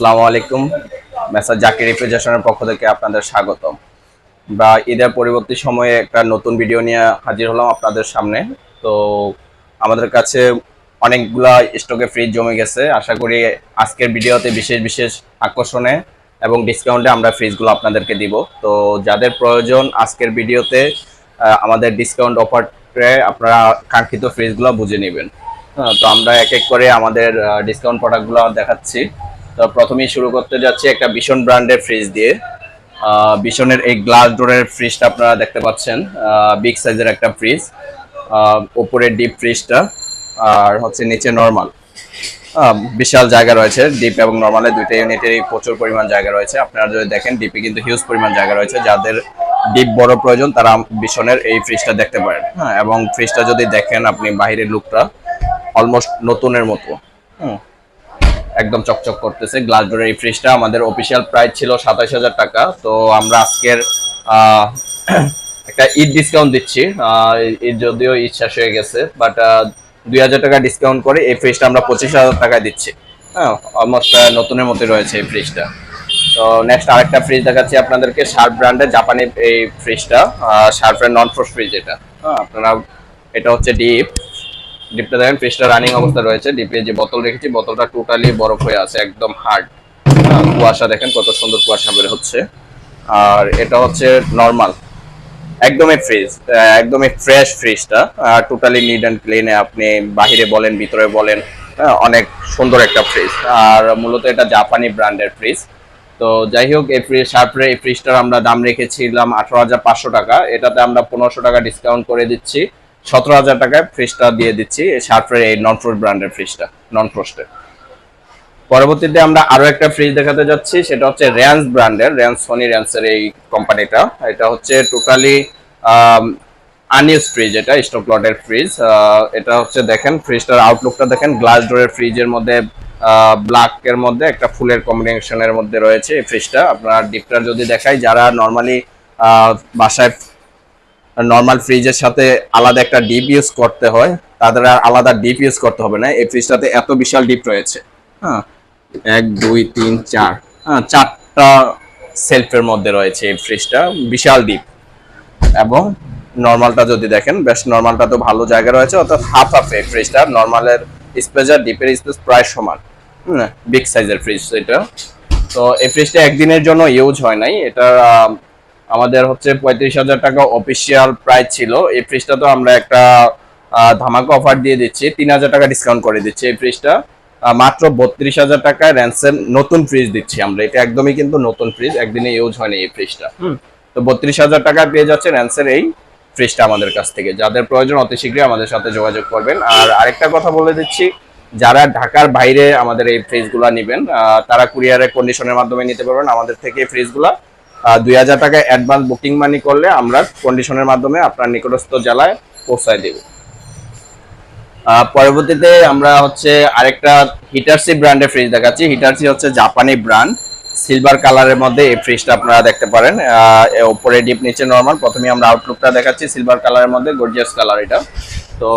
আসসালামু আলাইকুম। মেসার জাকির রিফ্রিজারেশনের পক্ষ থেকে আপনাদের স্বাগতম। বা ঈদের পরবর্তী সময়ে একটা নতুন ভিডিও নিয়ে হাজির হলাম আপনাদের সামনে। তো আমাদের কাছে অনেকগুলা স্টকে ফ্রিজ জমে গেছে। আশা করি আজকের ভিডিওতে বিশেষ বিশেষ আকর্ষণে এবং ডিসকাউন্টে আমরা ফ্রিজগুলো আপনাদেরকে দিব। তো যাদের প্রয়োজন আজকের ভিডিওতে আমাদের ডিসকাউন্ট অফারে আপনারা কাঙ্ক্ষিত ফ্রিজগুলো বুঝে নেবেন। তো আমরা এক এক করে আমাদের ডিসকাউন্ট প্রোডাক্টগুলো দেখাচ্ছি। তো প্রথমেই শুরু করতে যাচ্ছি একটা ভীষণ ব্র্যান্ডের ফ্রিজ দিয়ে। ভীষণের এই গ্লাস ডোরের ফ্রিজটা আপনারা দেখতে পাচ্ছেন। বিগ সাইজের একটা ফ্রিজ উপরে ডিপ ফ্রিজটা আর হচ্ছে নিচে নর্মাল বিশাল জায়গা রয়েছে ডিপ এবং নর্মালে দুইটা ইউনিটেরই প্রচুর পরিমাণ জায়গা রয়েছে। আপনারা যদি দেখেন ডিপে কিন্তু হিউজ পরিমাণ জায়গা রয়েছে। যাদের ডিপ বড় প্রয়োজন, তারা ভীষণের এই ফ্রিজটা দেখতে পারেন। হ্যাঁ এবং ফ্রিজটা যদি দেখেন আপনি বাহিরের লুকটা অলমোস্ট নতুনের মতো। হুম একদম চকচক করতেছে। গ্লাস ডোরের এই ফ্রিজটা আমাদের অফিসিয়াল প্রাইস ছিল সাতাশ হাজার টাকা। তো আমরা আজকের একটা ঈদ ডিসকাউন্ট দিচ্ছি। ঈদ যদিও ঈদ শেষ হয়ে গেছে বাট দুই হাজার টাকা ডিসকাউন্ট করে এই ফ্রিজটা আমরা পঁচিশ হাজার টাকায় দিচ্ছি। হ্যাঁ অলমোস্ট নতুনের মতোই রয়েছে এই ফ্রিজটা তো নেক্সট আরেকটা ফ্রিজ দেখাচ্ছি আপনাদেরকে শার্প ব্র্যান্ডের জাপানি এই ফ্রিজটা শার্পের নন ফ্রোস্ট ফ্রিজ এটা। হ্যাঁ আপনারা, এটা হচ্ছে ডিপ ডিপটা দেখেন ফ্রিজটা রানিং অবস্থা রয়েছে। ডিপে যে বোতল রেখেছি, বোতলটা টোটালি বরফ হয়ে আছে, একদম হার্ড কুয়াশা দেখেন, কত সুন্দর কুয়াশা বের হচ্ছে। আর এটা হচ্ছে নর্মাল একদমই ফ্রিজ একদমই ফ্রেশ ফ্রিজটা টোটালি নিড অ্যান্ড ক্লিনে আপনি বাহিরে বলেন, ভিতরে বলেন অনেক সুন্দর একটা ফ্রিজ আর মূলত এটা জাপানি ব্র্যান্ডের ফ্রিজ তো যাই হোক, এই ফ্রিজ শার্পের এই ফ্রিজটার আমরা দাম রেখেছিলাম আঠারো হাজার পাঁচশো টাকা। এটাতে আমরা পনেরোশো টাকা ডিসকাউন্ট করে দিচ্ছি। সতেরো হাজার টাকায় ফ্রিজটা দিয়ে দিচ্ছি। শার্পের এই নন ফ্রোস্ট ব্র্যান্ডের ফ্রিজটা নন ফ্রোস্টের পরবর্তীতে আমরা আরও একটা ফ্রিজ দেখাতে যাচ্ছি, সেটা হচ্ছে র্যান্স ব্র্যান্ডের র্যান্স সোনি র্যান্সের এই কোম্পানিটা এটা হচ্ছে টোটালি আনইউজ ফ্রিজ এটা স্টক লটের ফ্রিজ এটা হচ্ছে দেখেন ফ্রিজটার আউটলুকটা দেখেন গ্লাস ডোরের ফ্রিজের মধ্যে ব্ল্যাকের মধ্যে, একটা ফুলের কম্বিনেশনের মধ্যে রয়েছে এই ফ্রিজটা আপনার ডিপটার যদি দেখাই, যারা নর্মালি বাসায় নর্মাল ফ্রিজের সাথে আলাদা একটা ডিপ ইউজ করতে হয়, তাদের আর আলাদা ডিপ ইউজ করতে হবে না, এই ফ্রিজটাতে এত বিশাল ডিপ রয়েছে। হ্যাঁ এক, দুই, তিন, চার। হ্যাঁ চারটা সেলফের মধ্যে রয়েছে এই ফ্রিজটা বিশাল ডিপ এবং নর্মালটা যদি দেখেন, বেশ নর্মালটা তো ভালো জায়গা রয়েছে, অর্থাৎ হাফ হাফ এই ফ্রিজটা নর্মালের স্পেস আর ডিপের স্পেস প্রায় সমান। বিগ সাইজের ফ্রিজ এটা তো এই ফ্রিজটা একদিনের জন্য ইউজ হয় নাই এটা আমাদের হচ্ছে পঁয়ত্রিশ হাজার টাকা অফিসিয়াল প্রাইস ছিল। এই ফ্রিজটা তো আমরা একটা ধামাকা অফার দিয়ে দিচ্ছি। তিন হাজার টাকা ডিসকাউন্ট করে দিচ্ছি এই ফ্রিজটা মাত্র বত্রিশ হাজার টাকায় র্যান্সের নতুন ফ্রিজ দিচ্ছি আমরা। এটা একদমই কিন্তু নতুন ফ্রিজ একদিনে ইউজ হয়নি এই ফ্রিজটা তো বত্রিশ হাজার টাকায় পেয়ে যাচ্ছে র্যান্সের এই ফ্রিজটা আমাদের কাছ থেকে। যাদের প্রয়োজন অতি শীঘ্রই আমাদের সাথে যোগাযোগ করবেন। আর আরেকটা কথা বলে দিচ্ছি যারা ঢাকার বাইরে আমাদের এই ফ্রিজগুলো নেবেন তারা কুরিয়ারের কন্ডিশনের মাধ্যমে নিতে পারবেন। আমাদের থেকে এই ফ্রিজগুলা দুই হাজার টাকা অ্যাডভান্স বুকিং মানি করলে আমরা কন্ডিশনের মাধ্যমে আপনার নিকটস্থ জেলায় পৌঁছায় দেব। পরবর্তীতে আমরা হচ্ছে আরেকটা হিটারসি ব্র্যান্ডের ফ্রিজ দেখাচ্ছি। হিটারসি হচ্ছে জাপানি ব্র্যান্ড সিলভার কালারের মধ্যে এই ফ্রিজটা আপনারা দেখতে পারেন। ওপরে ডিপ নিচে নর্মাল প্রথমে আমরা আউটলুকটা দেখাচ্ছি সিলভার কালারের মধ্যে গর্জিয়াস কালার এটা। তো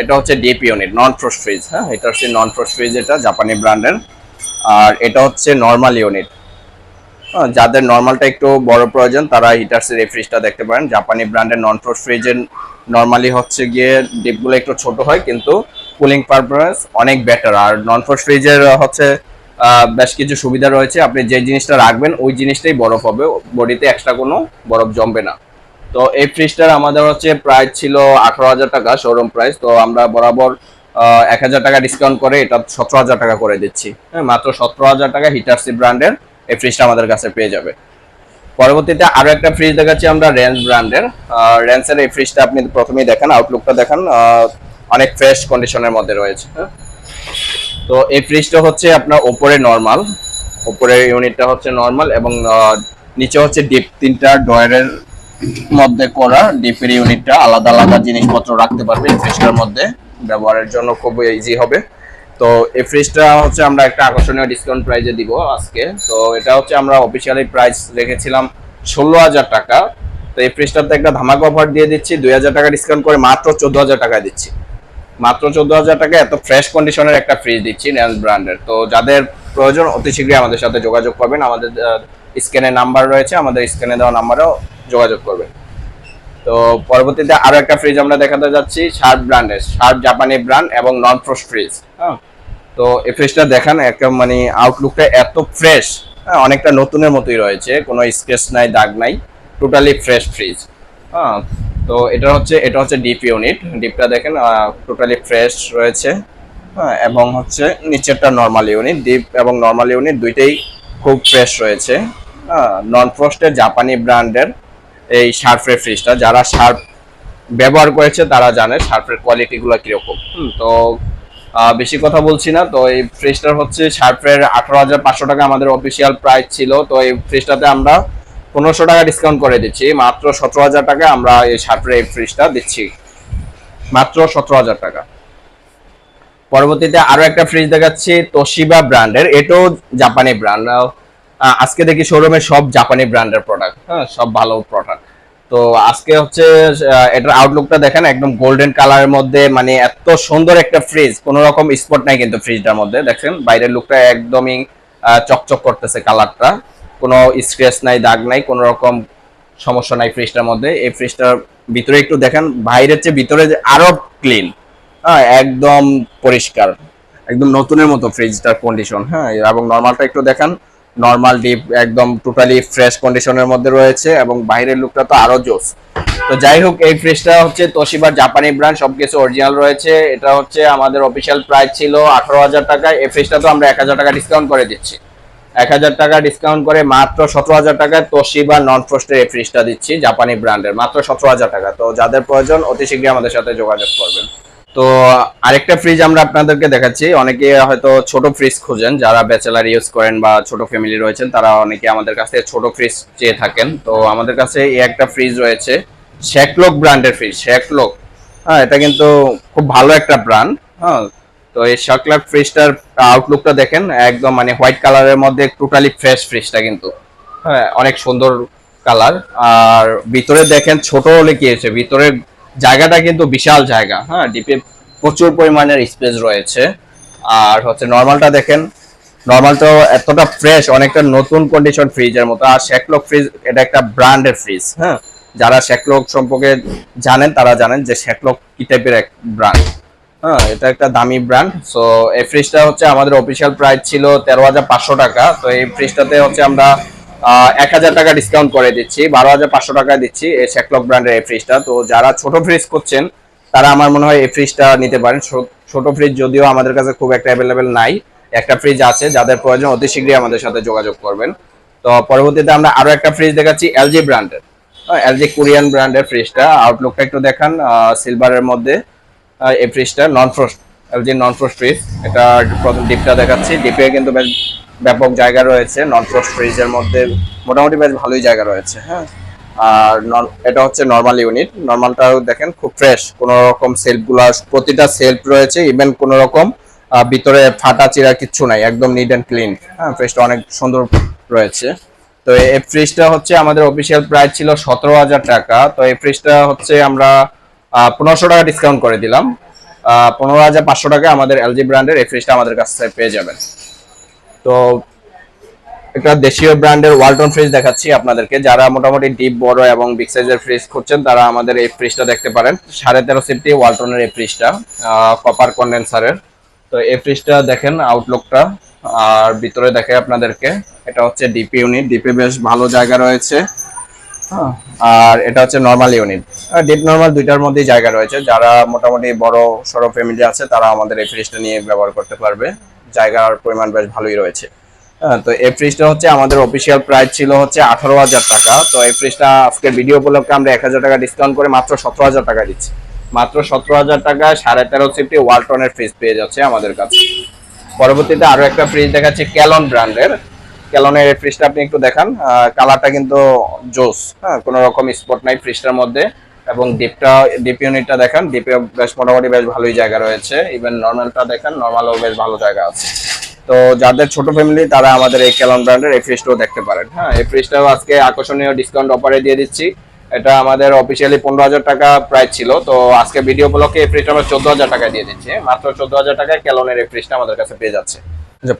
এটা হচ্ছে deep unit non frost fridge হ্যাঁ হিটারসি নন ফ্রোস্ট ফ্রিজ এটা জাপানি ব্র্যান্ডের আর এটা হচ্ছে নর্মাল ইউনিট যাদের নর্মালটা একটু বড় প্রয়োজন, তারা হিটারসের এই ফ্রিজটা দেখতে পারেন। জাপানি ব্র্যান্ডের নন ফ্রোস্ট ফ্রিজের নর্মালি হচ্ছে গিয়ে ডিপগুলো একটু ছোট হয়, কিন্তু কুলিং পারফরমেন্স অনেক বেটার আর নন ফ্রোস্ট ফ্রিজের হচ্ছে বেশ কিছু সুবিধা রয়েছে। আপনি যে জিনিসটা রাখবেন, ওই জিনিসটাই বরফ হবে। বডিতে এক্সট্রা কোনো বরফ জমবে না। তো এই ফ্রিজটার আমাদের হচ্ছে প্রাইস ছিল আঠারো হাজার টাকা শোরুম প্রাইস তো আমরা বরাবর এক হাজার টাকা ডিসকাউন্ট করে এটা সতেরো হাজার টাকা করে দিচ্ছি। হ্যাঁ মাত্র সতেরো হাজার টাকা হিটারসি ব্র্যান্ডের এই ফ্রিজটা আমাদের কাছে পেয়ে যাবে। পরবর্তীতে আরও একটা ফ্রিজ দেখাচ্ছি আমরা রেঞ্জ ব্র্যান্ডের রেঞ্জের এই ফ্রিজটা আপনি প্রথমেই দেখেন আউটলুকটা দেখেন অনেক ফ্রেশ কন্ডিশনের মধ্যে রয়েছে। তো এই ফ্রিজটা হচ্ছে আপনার ওপরে নর্মাল ওপরের ইউনিটটা হচ্ছে নর্মাল এবং নিচে হচ্ছে ডিপ তিনটা ডয়ারের মধ্যে করা ডিপের ইউনিটটা আলাদা আলাদা জিনিসপত্র রাখতে পারবে ফ্রিজটার মধ্যে। ব্যবহারের জন্য খুব ইজি হবে। তো এই ফ্রিজটা হচ্ছে আমরা একটা আকর্ষণীয় ডিসকাউন্ট প্রাইজে দিব আজকে। তো এটা হচ্ছে আমরা অফিসিয়ালি প্রাইস রেখেছিলাম ষোলো হাজার টাকা। তো এই ফ্রিজটাতে একটা ধামাকা অফার দিয়ে দিচ্ছি, দুই হাজার টাকা ডিসকাউন্ট করে মাত্র চোদ্দ হাজার টাকায় দিচ্ছি। মাত্র চোদ্দ হাজার টাকা, এত ফ্রেশ কন্ডিশনের একটা ফ্রিজ দিচ্ছি ন্যান্স ব্র্যান্ডের তো যাদের প্রয়োজন, অতি শীঘ্রই আমাদের সাথে যোগাযোগ করবেন। আমাদের স্ক্যানের নাম্বার রয়েছে, আমাদের স্ক্যানে দেওয়া নাম্বারেও যোগাযোগ করবেন। তো পরবর্তীতে আরও একটা ফ্রিজ আমরা দেখাতে যাচ্ছি শার্প ব্র্যান্ডের শার্প জাপানি ব্র্যান্ড এবং নন ফ্রোস্ট ফ্রিজ হ্যাঁ? তো এই ফ্রিজটা দেখান, একটা মানে আউটলুকটা এত ফ্রেশ হ্যাঁ অনেকটা নতুনের মতোই রয়েছে, কোনো স্কেচ নাই, দাগ নাই টোটালি ফ্রেশ ফ্রিজ হ্যাঁ তো এটা হচ্ছে এটা হচ্ছে ডিপ ইউনিট ডিপটা দেখেন টোটালি ফ্রেশ রয়েছে হ্যাঁ এবং হচ্ছে নিচেরটা নর্মাল ইউনিট ডিপ এবং নর্মাল ইউনিট দুইটাই খুব ফ্রেশ রয়েছে হ্যাঁ নন ফ্রস্টের জাপানি ব্র্যান্ডের এই শার্পের ফ্রিজটা যারা শার্প ব্যবহার করেছে তারা জানে শার্পের কোয়ালিটিগুলো কীরকম তো বেশি কথা বলছি না। তো এই ফ্রিজটার হচ্ছে শার্পের আঠারো হাজার পাঁচশো টাকা আমাদের অফিসিয়াল প্রাইস ছিল। তো এই ফ্রিজটাতে আমরা পনেরোশো টাকা ডিসকাউন্ট করে দিচ্ছি। মাত্র সতেরো হাজার টাকা আমরা এই শার্পের এই ফ্রিজটা দিচ্ছি। মাত্র সতেরো হাজার টাকা। পরবর্তীতে আরও একটা ফ্রিজ দেখাচ্ছি তোশিবা ব্র্যান্ডের এটাও জাপানি ব্র্যান্ড আজকে দেখি শোরুমে সব জাপানি ব্র্যান্ডের প্রোডাক্ট হ্যাঁ সব ভালো প্রোডাক্ট তো আজকে হচ্ছে এটার আউটলুকটা দেখেন, একদম গোল্ডেন কালারের মধ্যে মানে এত সুন্দর একটা ফ্রিজ কোনো রকম স্পট নাই কিন্তু ফ্রিজটার মধ্যে দেখেন বাইরের লুকটা একদমই চকচক করতেছে কালারটা কোনো স্ক্র্যাচ নাই, দাগ নাই কোনো রকম সমস্যা নাই ফ্রিজটার মধ্যে, এই ফ্রিজটার ভিতরে একটু দেখেন, বাইরের চেয়ে ভিতরে আরও ক্লিন হ্যাঁ একদম পরিষ্কার, একদম নতুনের মতো ফ্রিজটার কন্ডিশন হ্যাঁ এবং নর্মালটা একটু দেখান নর্মাল ডিপ একদম টোটালি ফ্রেশ কন্ডিশনের মধ্যে রয়েছে এবং বাইরের লুকটা তো আরও জোস। তো যাই হোক, এই ফ্রিজটা হচ্ছে তোশিবার জাপানি ব্র্যান্ড সবকিছু অরিজিনাল রয়েছে। এটা হচ্ছে আমাদের অফিসিয়াল প্রাইস ছিল আঠারো হাজার টাকা এই ফ্রিজটা তো আমরা এক হাজার টাকা ডিসকাউন্ট করে দিচ্ছি। এক হাজার টাকা ডিসকাউন্ট করে মাত্র সতেরো হাজার টাকায় তোশিবা নন ফ্রস্টের এই ফ্রিজটা দিচ্ছি জাপানি ব্র্যান্ডের মাত্র সতেরো হাজার টাকা। তো যাদের প্রয়োজন, অতি শীঘ্রই আমাদের সাথে যোগাযোগ করবেন। তো আরেকটা ফ্রিজ আমরা আপনাদেরকে দেখাচ্ছি। অনেকে হয়তো ছোট ফ্রিজ খুঁজেন, যারা ব্যাচেলার ইউজ করেন বা ছোট ফ্যামিলি রয়েছেন, তারা অনেকে আমাদের কাছ থেকে ছোট ফ্রিজ চেয়ে থাকেন। তো আমাদের কাছে এই একটা ফ্রিজ রয়েছে শেকলোক ব্র্যান্ডের ফ্রিজ শেকলোক হ্যাঁ এটা কিন্তু খুব ভালো একটা ব্র্যান্ড হ্যাঁ তো এই শেকলোক ফ্রিজটার আউটলুকটা দেখেন, একদম মানে হোয়াইট কালারের মধ্যে টোটালি ফ্রেশ ফ্রিজটা কিন্তু। হ্যাঁ অনেক সুন্দর কালার আর ভিতরে দেখেন, ছোট হলে কি হয়েছে? ভিতরের জায়গাটা কিন্তু বিশাল জায়গা হ্যাঁ ডিপে প্রচুর পরিমাণের স্পেস রয়েছে। আর হচ্ছে নর্মালটা দেখেন নর্মালটা এতটা ফ্রেশ অনেকটা নতুন কন্ডিশন ফ্রিজের মতো। আর শেকলক ফ্রিজ এটা একটা ব্র্যান্ডের ফ্রিজ হ্যাঁ। যারা শেকলক সম্পর্কে জানেন তারা জানেন যে শেকলক কি টাইপের এক ব্র্যান্ড হ্যাঁ এটা একটা দামি ব্র্যান্ড সো এই ফ্রিজটা হচ্ছে আমাদের অফিসিয়াল প্রাইস ছিল তেরো হাজার পাঁচশো টাকা। তো এই ফ্রিজটাতে হচ্ছে আমরা এক হাজার টাকা ডিসকাউন্ট করে দিচ্ছি, বারো হাজার পাঁচশো টাকায় দিচ্ছি এই শেকলক ব্র্যান্ডের এই ফ্রিজটা তো যারা ছোট ফ্রিজ করছেন তারা আমার মনে হয় এই ফ্রিজটা নিতে পারেন। ছোট ফ্রিজ যদিও আমাদের কাছে খুব একটা অ্যাভেলেবেল নাই, একটা ফ্রিজ আছে, যাদের প্রয়োজন অতি শীঘ্রই আমাদের সাথে যোগাযোগ করবেন। তো পরবর্তীতে আমরা আরও একটা ফ্রিজ দেখাচ্ছি এলজি ব্র্যান্ডের এলজি কোরিয়ান ব্র্যান্ডের ফ্রিজটা আউটলুকটা একটু দেখান সিলভারের মধ্যে এই ফ্রিজটা non frost LG non frost fridge এটা প্রথম ডিপটা দেখাচ্ছি। ডিপে কিন্তু বেশ ব্যাপক জায়গা রয়েছে নন ফ্রস্ট ফ্রিজের মধ্যে মোটামুটি বেশ ভালোই জায়গা রয়েছে হ্যাঁ। আর এটা হচ্ছে নর্মাল ইউনিট নর্মালটাও দেখেন খুব ফ্রেশ কোনো রকম সেলফগুলা প্রতিটা সেলফ রয়েছে ইভেন কোনো রকম ভিতরে ফাটা চিরা কিচ্ছু নাই, একদম নিট অ্যান্ড ক্লিন হ্যাঁ ফ্রিজটা অনেক সুন্দর রয়েছে। তো এই ফ্রিজটা হচ্ছে আমাদের অফিসিয়াল প্রাইস ছিল সতেরো হাজার টাকা, তো এই ফ্রিজটা হচ্ছে আমরা পনেরোশো টাকা ডিসকাউন্ট করে দিলাম। পনেরো হাজার পাঁচশো টাকা আমাদের এলজি ব্র্যান্ডের এই ফ্রিজটা আমাদের কাছ থেকে পেয়ে যাবেন। তো একটা দেশীয় ব্র্যান্ডের ওয়ালটন ফ্রিজ দেখাচ্ছি আপনাদেরকে। যারা মোটামুটি ডিপ বড় এবং বিগ সাইজের ফ্রিজ খুঁজছেন তারা আমাদের এই ফ্রিজটা দেখতে পারেন। সাড়ে তেরো সিফটি ওয়ালটনের এই ফ্রিজটা কপার কন্ডেন্সারের তো এই ফ্রিজটা দেখেন আউটলুকটা আর ভিতরে দেখে আপনাদেরকে এটা হচ্ছে ডিপি ইউনিট ডিপি বেশ ভালো জায়গা রয়েছে। হ্যাঁ, আর এটা হচ্ছে নর্মাল ইউনিট ডিপ নর্মাল দুইটার মধ্যেই জায়গা রয়েছে। যারা মোটামুটি বড় সড়ো ফ্যামিলি আছে তারা আমাদের এই ফ্রিজটা নিয়ে ব্যবহার করতে পারবে। জায়গার পরিমাণ বেশ ভালোই রয়েছে। তো এই ফ্রিজটা হচ্ছে আমাদের অফিসিয়াল প্রাইস ছিল হচ্ছে আঠারো হাজার টাকা। তো এই ফ্রিজটা আজকের ভিডিও উপলক্ষে আমরা এক হাজার টাকা ডিসকাউন্ট করে মাত্র সতেরো হাজার টাকা দিচ্ছি। মাত্র সতেরো হাজার টাকা সাড়ে তেরো সিফটি ওয়ালটনের ফ্রিজ পেয়ে যাচ্ছে আমাদের কাছে। পরবর্তীতে আরও একটা ফ্রিজ দেখাচ্ছে ক্যালন ব্র্যান্ডের ক্যালনের এই ফ্রিজটা আপনি একটু দেখান। কালারটা কিন্তু জোস। হ্যাঁ কোনো রকম স্পট নাই ফ্রিজটার মধ্যে। এবং ডিপটা ডিপ ইউনিটটা দেখান ডিপে বেশ মোটামুটি বেশ ভালোই জায়গা রয়েছে। ইভেন নর্মালটা দেখেন নর্মালও বেশ ভালো জায়গা আছে। তো যাদের ছোট ফ্যামিলি তারা আমাদের এই ক্যালন ব্র্যান্ডের এই ফ্রিজটাও দেখতে পারেন। হ্যাঁ এই ফ্রিজটাও আজকে আকর্ষণীয় ডিসকাউন্ট অফারে দিয়ে দিচ্ছি। এটা আমাদের অফিসিয়ালি পনেরো হাজার টাকা প্রাইস ছিল। তো আজকে ভিডিও উপলক্ষে এই ফ্রিজটা আমরা চোদ্দ হাজার টাকায় দিয়ে দিচ্ছি। মাত্র চোদ্দ হাজার টাকায় ক্যালনের এই ফ্রিজটা আমাদের কাছে পেয়ে যাচ্ছে।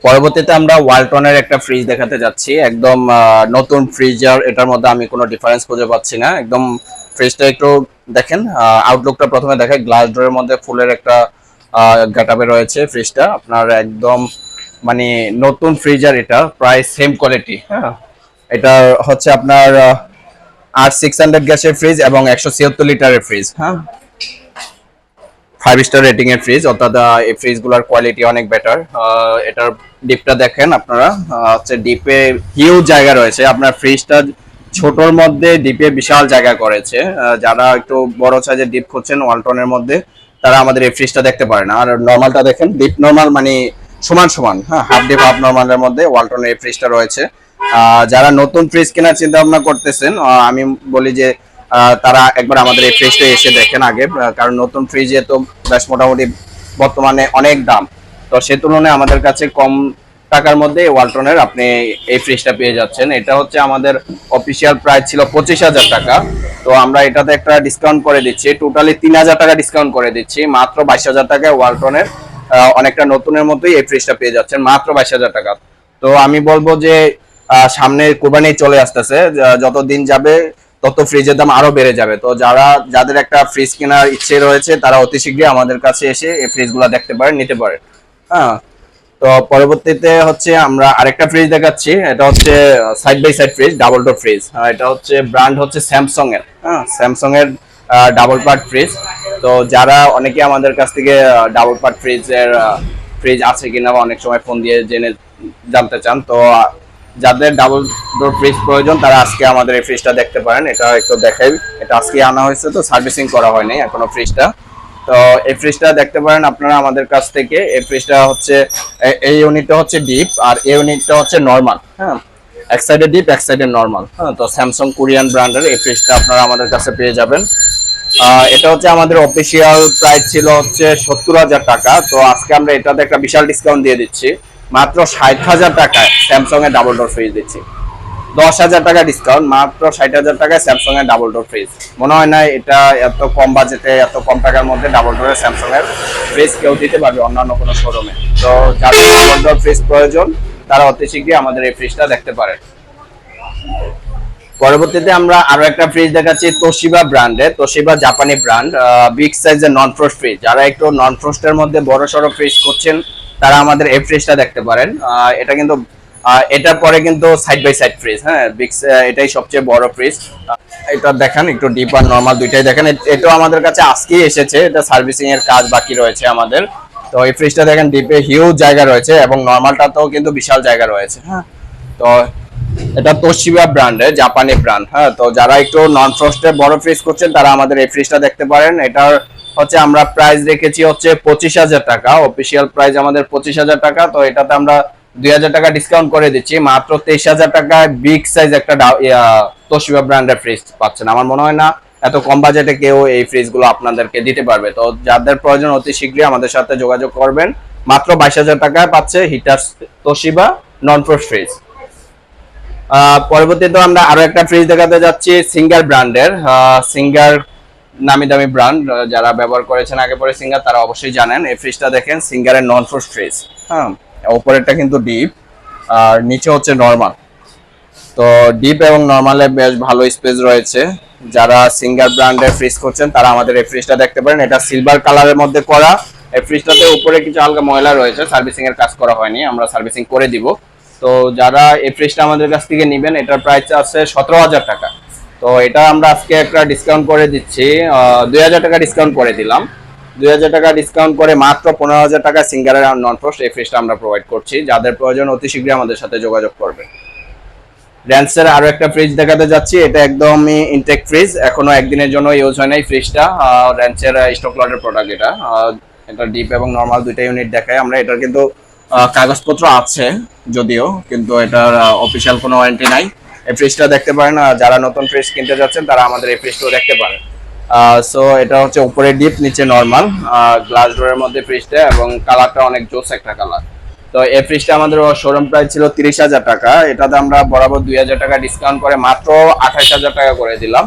পরবর্তীতে আমরা ওয়ালটনের একটা ফ্রিজ দেখাতে যাচ্ছি। একদম নতুন ফ্রিজার এটার মধ্যে আমি কোনো ডিফারেন্স খুঁজে পাচ্ছি না। একদম ফ্রিজটা একটু দেখেন আউটলুকটা প্রথমে দেখে গ্লাস ডোরের মধ্যে ফুলের একটা গেটাপে রয়েছে ফ্রিজটা আপনার একদম মানে নতুন ফ্রিজার এটা, প্রায় সেম কোয়ালিটি হ্যাঁ। এটা হচ্ছে আপনার আর সিক্স হান্ড্রেড গ্যাসের ফ্রিজ এবং একশো ছিয়াত্তর লিটারের ফ্রিজ হ্যাঁ। ফাইভ স্টার রেটিং এর ফ্রিজ অর্থাৎ এই ফ্রিজগুলার কোয়ালিটি অনেক বেটার এটার ডিপটা দেখেন আপনারা হচ্ছে ডিপে হিউজ জায়গা রয়েছে। আপনার ফ্রিজটা ছোটর মধ্যে ডিপে বিশাল জায়গা করেছে। যারা একটু বড় সাইজের ডিপ খুঁজছেন, ওয়ালটনের মধ্যে, তারা আমাদের এই ফ্রিজটা দেখতে পারেন আর নর্মালটা দেখেন ডিপ নর্মাল মানে সমান সমান হ্যাঁ হাফ ডিপ হাফ নর্মালের মধ্যে ওয়ালটনের এই ফ্রিজটা রয়েছে। যারা নতুন ফ্রিজ কেনার চিন্তা ভাবনা করতেছেন আমি বলি যে তারা একবার আমাদের এই ফ্রিজটা এসে দেখেন আগে কারণ নতুন ফ্রিজে তো বেশ মোটামুটি বর্তমানে অনেক দাম। তো সে তুলনায় আমাদের কাছে কম টাকার মধ্যে ওয়ালটনের আপনি এই ফ্রিজটা পেয়ে যাচ্ছেন। এটা হচ্ছে আমাদের অফিসিয়াল প্রাইস ছিল পঁচিশ হাজার টাকা। তো আমরা এটাতে একটা ডিসকাউন্ট করে দিচ্ছি। টোটালি তিন হাজার টাকা ডিসকাউন্ট করে দিচ্ছি। মাত্র বাইশ হাজার টাকায় ওয়ালটনের অনেকটা নতুনের মতোই এই ফ্রিজটা পেয়ে যাচ্ছেন। মাত্র বাইশ হাজার টাকা। তো আমি বলব যে সামনে কোরবানি চলে আসতেছে। যত দিন যাবে, তত ফ্রিজের দাম আরও বেড়ে যাবে। তো যারা, যাদের একটা ফ্রিজ কেনার ইচ্ছে রয়েছে, তারা অতি শীঘ্রই আমাদের কাছে এসে এই ফ্রিজগুলো দেখতে পারেন, নিতে পারেন। হ্যাঁ তো পরবর্তীতে হচ্ছে আমরা আরেকটা ফ্রিজ দেখাচ্ছি। এটা হচ্ছে side by side fridge double door fridge এটা হচ্ছে ব্র্যান্ড হচ্ছে স্যামসং এর। হ্যাঁ স্যামসং এর ডাবল পার্ট ফ্রিজ তো যারা অনেকে আমাদের কাছ থেকে ডাবল পার্ট ফ্রিজের ফ্রিজ আছে কিনা বা অনেক সময় ফোন দিয়ে জেনে জানতে চান, তো যাদের ডাবল ডোর ফ্রিজ প্রয়োজন, তারা আজকে আমাদের এই ফ্রিজটা দেখতে পারেন। এটা একটু দেখাই। এটা আজকে আনা হয়েছে, তো সার্ভিসিং করা হয়নি এখনও ফ্রিজটা তো এই ফ্রিজটা দেখতে পারেন আপনারা আমাদের কাছ থেকে। এই ফ্রিজটা হচ্ছে এই ইউনিটটা হচ্ছে ডিপ আর এই ইউনিটটা হচ্ছে নর্মাল হ্যাঁ? এক সাইডে ডিপ এক সাইডে নর্মাল হ্যাঁ? তো স্যামসাং কোরিয়ান ব্র্যান্ডের এই ফ্রিজটা আপনারা আমাদের কাছে পেয়ে যাবেন। এটা হচ্ছে আমাদের অফিসিয়াল প্রাইস ছিল হচ্ছে সত্তর হাজার টাকা। তো আজকে আমরা এটাতে একটা বিশাল ডিসকাউন্ট দিয়ে দিচ্ছি। মাত্র ষাট হাজার টাকায় স্যামসাং এর ডাবল ডোর ফ্রিজ দিচ্ছি। দশ হাজার টাকা ডিসকাউন্ট মাত্র ষাট হাজার টাকায় স্যামসাং এর ডাবল ডোর ফ্রিজ মনে হয় না এটা এত কম বাজেটে এত কম টাকার মধ্যে ডাবল ডোরের স্যামসাং এর ফ্রিজ কেউ দিতে পারবে অন্যান্য কোনো শোরুমে তো যাদের ডাবল ডোর ফ্রিজ প্রয়োজন, তারা অতি শীঘ্রই আমাদের এই ফ্রিজটা দেখতে পারে। পরবর্তীতে আমরা আরও একটা ফ্রিজ দেখাচ্ছি তোশিবা ব্র্যান্ডের তোশিবা জাপানি ব্র্যান্ড বিগ সাইজের নন ফ্রোস্ট ফ্রিজ যারা একটু নন ফ্রোস্টের মধ্যে বড় সড়ো ফ্রিজ করছেন, তারা আমাদের এই ফ্রিজটা দেখতে পারেন। এটা কিন্তু এটার পরে কিন্তু সাইড বাই সাইড ফ্রিজ হ্যাঁ? বিগ এটাই সবচেয়ে বড় ফ্রিজ এটা দেখেন, একটু ডিপ আর নর্মাল দুইটাই দেখেন। এটাও আমাদের কাছে আজকেই এসেছে। এটা সার্ভিসিং এর কাজ বাকি রয়েছে আমাদের। তো এই ফ্রিজটা দেখেন ডিপে হিউজ জায়গা রয়েছে এবং নর্মালটাতেও কিন্তু বিশাল জায়গা রয়েছে হ্যাঁ? তো এটা তোশিবা ব্র্যান্ডের জাপানি ব্র্যান্ড হ্যাঁ? তো যারা একটু নন ফ্রস্টের বড় ফ্রিজ করছেন, তারা আমাদের এই ফ্রিজটা দেখতে পারেন। এটার হচ্ছে আমরা প্রাইস রেখেছি হচ্ছে পঁচিশ হাজার টাকা। অফিসিয়াল প্রাইস আমাদের পঁচিশ হাজার টাকা। তো এটাতে আমরা দুই হাজার টাকা ডিসকাউন্ট করে দিচ্ছি। মাত্র তেইশ হাজার টাকায় বিগ সাইজ একটা তোশিবা ব্র্যান্ডের ফ্রিজ পাচ্ছেন। আমার মনে হয় না এত কম বাজেটে কেউ এই ফ্রিজগুলো আপনাদেরকে দিতে পারবে। তো যাদের প্রয়োজন অতি শীঘ্রই আমাদের সাথে যোগাযোগ করবেন। মাত্র বাইশ হাজার টাকায় পাচ্ছে heater Toshiba non frost fridge পরবর্তীতে আমরা আরও একটা ফ্রিজ দেখাতে যাচ্ছি সিঙ্গার ব্র্যান্ডের সিঙ্গার নামি দামি ব্র্যান্ড যারা ব্যবহার করেছেন আগে পরে সিঙ্গার তারা অবশ্যই জানেন। এই ফ্রিজটা দেখেন সিঙ্গারের নন ফ্রোস্ট ফ্রিজ হ্যাঁ। উপরেরটা কিন্তু ডিপ আর নিচে হচ্ছে নর্মাল তো ডিপ এবং নর্মালে বেশ ভালো স্পেস রয়েছে। যারা সিঙ্গার ব্র্যান্ডের ফ্রিজ করছেন তারা আমাদের এই ফ্রিজটা দেখতে পারেন। এটা সিলভার কালারের মধ্যে করা। এই ফ্রিজটাতে উপরে কিছু হালকা ময়লা রয়েছে সার্ভিসিং এর কাজ করা হয়নি, আমরা সার্ভিসিং করে দিব। তো যারা এই ফ্রিজটা আমাদের কাছ থেকে নেবেন, এটার প্রাইস আছে সতেরো হাজার টাকা। তো এটা আমরা আজকে একটা ডিসকাউন্ট করে দিচ্ছি দুই হাজার টাকা ডিসকাউন্ট করে দিলাম। দুই হাজার টাকা ডিসকাউন্ট করে মাত্র পনেরো হাজার টাকা সিঙ্গারের নন ফ্রস্ট এই ফ্রিজটা আমরা প্রোভাইড করছি। যাদের প্রয়োজন অতি শীঘ্রই আমাদের সাথে যোগাযোগ করবে। র্যান্সের আরও একটা ফ্রিজ দেখাতে যাচ্ছি। এটা একদমই ইনটেক ফ্রিজ এখনও একদিনের জন্য ইউজ হয় নাই ফ্রিজটা র্যান্সের স্টক লটের প্রোডাক্ট এটা। এটা ডিপ এবং নর্মাল দুইটা ইউনিট দেখায়। আমরা এটার কিন্তু কাগজপত্র আছে যদিও, কিন্তু এটার অফিসিয়াল কোনো ওয়ারেন্টি নাই। এই ফ্রিজটা দেখতে পারেন। আর যারা নতুন ফ্রিজ কিনতে যাচ্ছেন, তারা আমাদের এই ফ্রিজটাও দেখতে পারেন। সো এটা হচ্ছে উপরে ডিপ নিচে নর্মাল গ্লাস ডোরের মধ্যে ফ্রিজটা এবং কালারটা অনেক জোস একটা কালার তো এই ফ্রিজটা আমাদের শোরুম প্রাইস ছিল তিরিশ হাজার টাকা। এটাতে আমরা বরাবর দুই হাজার টাকা ডিসকাউন্ট করে মাত্র আঠাইশ হাজার টাকা করে দিলাম।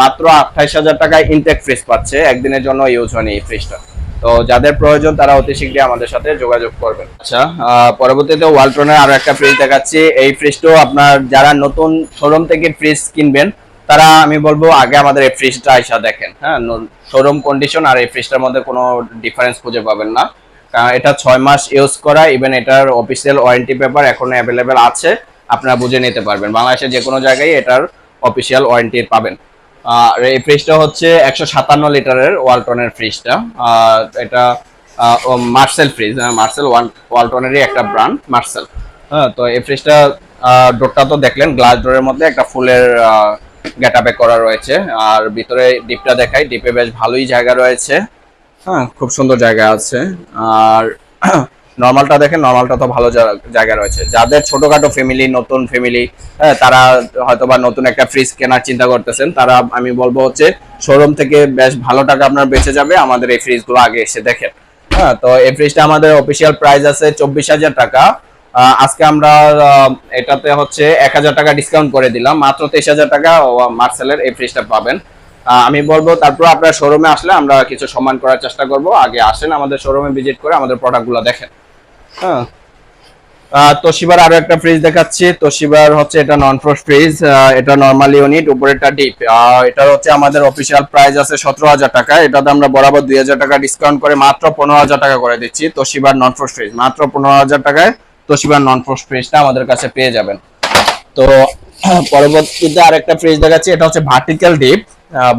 মাত্র আঠাইশ হাজার টাকায় ইনটেক ফ্রিজ পাচ্ছে। একদিনের জন্য ইউজ হয়নি এই ফ্রিজটা তো যাদের প্রয়োজন, তারা অতি শীঘ্রই আমাদের সাথে যোগাযোগ করবেন। আচ্ছা পরবর্তীতে ওয়ালটনের আরও একটা ফ্রিজ দেখাচ্ছি। এই ফ্রিজটাও আপনার যারা নতুন শোরুম থেকে ফ্রিজ কিনবেন তারা, আমি বলব, আগে আমাদের এই ফ্রিজটা আইসা দেখেন হ্যাঁ? শোরুম কন্ডিশন আর এই ফ্রিজটার মধ্যে কোনো ডিফারেন্স খুঁজে পাবেন না। কারণ এটা ছয় মাস ইউজ করা ইভেন এটার অফিসিয়াল ওয়ারেন্টি পেপার এখনও অ্যাভেলেবেল আছে, আপনারা বুঝে নিতে পারবেন। বাংলাদেশের যে কোনো জায়গায় এটার অফিসিয়াল ওয়ারেন্টি পাবেন। আর এই ফ্রিজটা হচ্ছে একশো সাতান্ন লিটারের ওয়ালটনের ফ্রিজটা এটা মার্সেল ফ্রিজ মার্সেল ওয়ালটনেরই একটা ব্র্যান্ড মার্সেল হ্যাঁ তো এই ফ্রিজটা ডোরটা তো দেখলেন গ্লাস ডোরের মধ্যে একটা ফুলের গেট আপে করা রয়েছে। আর ভিতরে ডিপটা দেখাই ডিপে বেশ ভালোই জায়গা রয়েছে। হ্যাঁ খুব সুন্দর জায়গা আছে। আর নর্মালটা দেখেন নর্মালটা তো ভালো জায়গা রয়েছে। যাদের ছোটখাটো ফ্যামিলি নতুন ফ্যামিলি হ্যাঁ তারা হয়তো বা নতুন একটা ফ্রিজ কেনার চিন্তা করতেছেন, তারা, আমি বলব হচ্ছে শোরুম থেকে বেশ ভালো টাকা আপনার বেঁচে যাবে, আমাদের এই ফ্রিজগুলো আগে এসে দেখেন। হ্যাঁ তো এই ফ্রিজটা আমাদের অফিসিয়াল প্রাইস আছে চব্বিশ হাজার টাকা। আজকে আমরা এটাতে হচ্ছে এক হাজার টাকা ডিসকাউন্ট করে দিলাম। মাত্র তেইশ হাজার টাকা মার্সেলের এই ফ্রিজটা পাবেন। আমি বলব, তারপর আপনার শোরুমে আসলে আমরা কিছু সম্মান করার চেষ্টা করব। আগে আসেন আমাদের শোরুমে ভিজিট করে আমাদের প্রোডাক্টগুলো দেখেন। হ্যাঁ। তোশিবার আরও একটা ফ্রিজ দেখাচ্ছি। তোশিবার হচ্ছে এটা নন ফ্রস্ট ফ্রিজ এটা নর্মাল ইউনিট উপরেরটা ডিপ এটা হচ্ছে আমাদের অফিসিয়াল প্রাইস আছে সতেরো হাজার টাকা। এটাতে আমরা বরাবর দুই হাজার টাকা ডিসকাউন্ট করে মাত্র পনেরো হাজার টাকা করে দিচ্ছি তোশিবার নন ফ্রস্ট ফ্রিজ মাত্র পনেরো হাজার টাকায় তোশিবার নন ফ্রস্ট ফ্রিজটা আমাদের কাছে পেয়ে যাবেন। তো, পরবর্তীতে আরেকটা ফ্রিজ দেখাচ্ছি, এটা হচ্ছে ভার্টিক্যাল ডিপ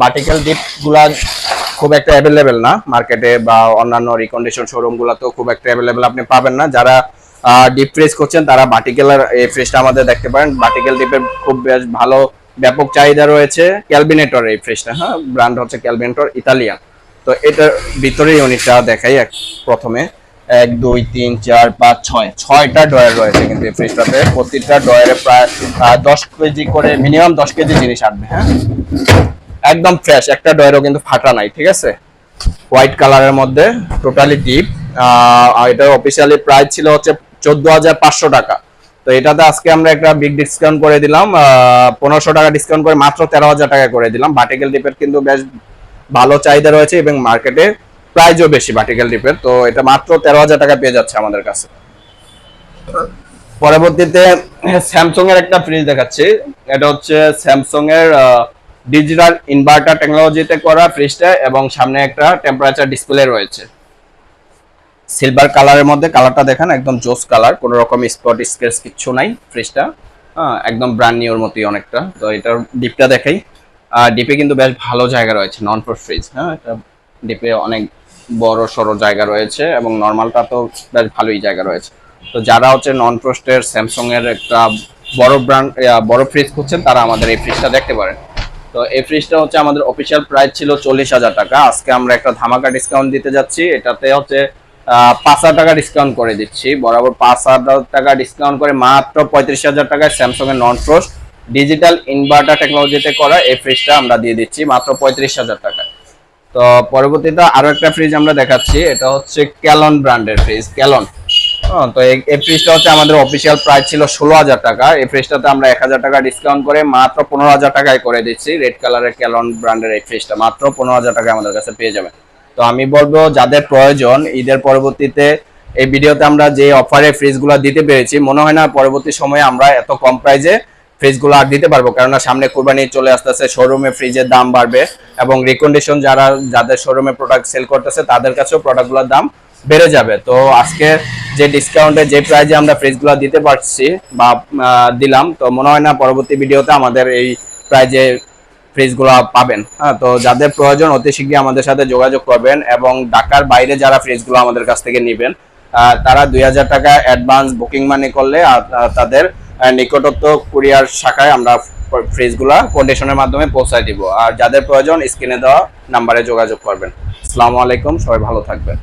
ভার্টিক্যাল ডিপগুলা খুব একটা অ্যাভেলেবেল না মার্কেটে বা অন্যান্য রিকন্ডিশন শোরুম গুলাতেও খুব একটা অ্যাভেলেবেল আপনি পাবেন না। যারা ডিপ ফ্রিজ করছেন, তারা ভার্টিক্যালের এই ফ্রিজটা আমাদের দেখতে পারেন। ভার্টিক্যাল ডিপের খুব বেশ ভালো ব্যাপক চাহিদা রয়েছে ক্যালবিনেটর এই ফ্রিজটা হ্যাঁ? ব্র্যান্ড হচ্ছে ক্যালবিনেটর ইতালিয়ান। তো এটার ভিতরে ইউনিটটা দেখাই এক প্রথমে। এক, দুই, তিন, চার, পাঁচ, ছয়। ছয়টা ডয়ার রয়েছে কিন্তু এই ফ্রিজটাতে প্রতিটা ডয়ারে প্রায় দশ কেজি করে মিনিমাম দশ কেজি জিনিস আসবে হ্যাঁ? একদম ফ্রেশ একটা ডয়ারও কিন্তু ফাটা নাই, ঠিক আছে? হোয়াইট কালারের মধ্যে টোটালি ডিপ এটার অফিসিয়ালি প্রাইস ছিল হচ্ছে চোদ্দ হাজার পাঁচশো টাকা। তো এটাতে আজকে আমরা একটা বিগ ডিসকাউন্ট করে দিলাম। পনেরোশো টাকা ডিসকাউন্ট করে মাত্র তেরো হাজার টাকা করে দিলাম। ভার্টিক্যাল ডিপের কিন্তু বেশ ভালো চাহিদা রয়েছে এবং মার্কেটে প্রাইজও বেশি ভার্টিক্যাল ডিপের তো এটা মাত্র তেরো হাজার টাকা পেয়ে যাচ্ছে আমাদের কাছে। পরবর্তীতে স্যামসং এর একটা ফ্রিজ দেখাচ্ছি। এটা হচ্ছে স্যামসং এর ডিজিটাল ইনভার্টার টেকনোলজিতে করা ফ্রিজটা এবং সামনে একটা টেম্পারেচার ডিসপ্লে রয়েছে। সিলভার কালারের মধ্যে কালারটা দেখেন, একদম জোস কালার কোনো রকম স্পট স্কেচ কিচ্ছু নাই ফ্রিজটা হ্যাঁ একদম ব্র্যান্ড নিউর মতোই অনেকটা, তো এটার ডিপটা দেখাই। আর ডিপে কিন্তু বেশ ভালো জায়গা রয়েছে নন ফ্রোজ ফ্রিজ হ্যাঁ এটা ডিপে অনেক বড় সড়ো জায়গা রয়েছে এবং নর্মালটা তো বেশ ভালোই জায়গা রয়েছে। তো যারা হচ্ছে নন ফ্রস্টের স্যামসং এর একটা বড় ব্র্যান্ড বড় ফ্রিজ খুঁজছেন, তারা আমাদের এই ফ্রিজটা দেখতে পারেন। তো এই ফ্রিজটা হচ্ছে আমাদের অফিসিয়াল প্রাইস ছিল চল্লিশ হাজার টাকা। আজকে আমরা একটা ধামাকা ডিসকাউন্ট দিতে যাচ্ছি। এটাতে হচ্ছে পাঁচ হাজার টাকা ডিসকাউন্ট করে দিচ্ছি। বরাবর পাঁচ হাজার টাকা ডিসকাউন্ট করে মাত্র পঁয়ত্রিশ হাজার টাকায় স্যামসং এর নন ফ্রস্ট ডিজিটাল ইনভার্টার টেকনোলজিতে করা এই ফ্রিজটা আমরা দিয়ে দিচ্ছি, মাত্র পঁয়ত্রিশ হাজার টাকায়। তো পরবর্তীতে আরও একটা ফ্রিজ আমরা দেখাচ্ছি, এটা হচ্ছে ক্যালন ব্র্যান্ডের ফ্রিজ ক্যালন তো এই এই ফ্রিজটা হচ্ছে আমাদের অফিসিয়াল প্রাইস ছিল ষোলো হাজার টাকা। এই ফ্রিজটাতে আমরা এক হাজার টাকা ডিসকাউন্ট করে মাত্র পনেরো হাজার টাকায় করে দিচ্ছি। রেড কালারের ক্যালন ব্র্যান্ডের এই ফ্রিজটা মাত্র পনেরো হাজার টাকা আমাদের কাছে পেয়ে যাবেন। তো আমি বলব, যাদের প্রয়োজন, ঈদের পরবর্তীতে এই ভিডিওতে আমরা যে অফারে ফ্রিজগুলো দিতে পেরেছি, মনে হয় না পরবর্তী সময়ে আমরা এত কম প্রাইজে ফ্রিজগুলো আর দিতে পারব, কেননা সামনে কোরবানি চলে আসতেছে শোরুমে ফ্রিজের দাম বাড়বে এবং রিকন্ডিশন যারা, যাদের শোরুমে প্রোডাক্ট সেল করতেছে, তাদের কাছেও প্রোডাক্টগুলোর দাম বেড়ে যাবে। তো আজকে যে ডিসকাউন্টে যে প্রাইজে আমরা ফ্রিজগুলো দিতে পারছি বা দিলাম, তো মনে হয় না পরবর্তী ভিডিওতে আমাদের এই প্রাইজে ফ্রিজগুলো পাবেন। হ্যাঁ তো যাদের প্রয়োজন, অতি শীঘ্রই আমাদের সাথে যোগাযোগ করবেন এবং ঢাকার বাইরে যারা ফ্রিজগুলো আমাদের কাছ থেকে নেবেন তারা দুই হাজার টাকা অ্যাডভান্স বুকিং মানি করলে তাদের নিকটস্থ কুরিয়ার শাখায় আমরা ফ্রিজগুলো কন্ডিশনের মাধ্যমে পৌঁছায় দিব। আর যাদের প্রয়োজন স্ক্রিনে দেওয়া নাম্বারে যোগাযোগ করবেন। আসসালামু আলাইকুম, সবাই ভালো থাকবেন।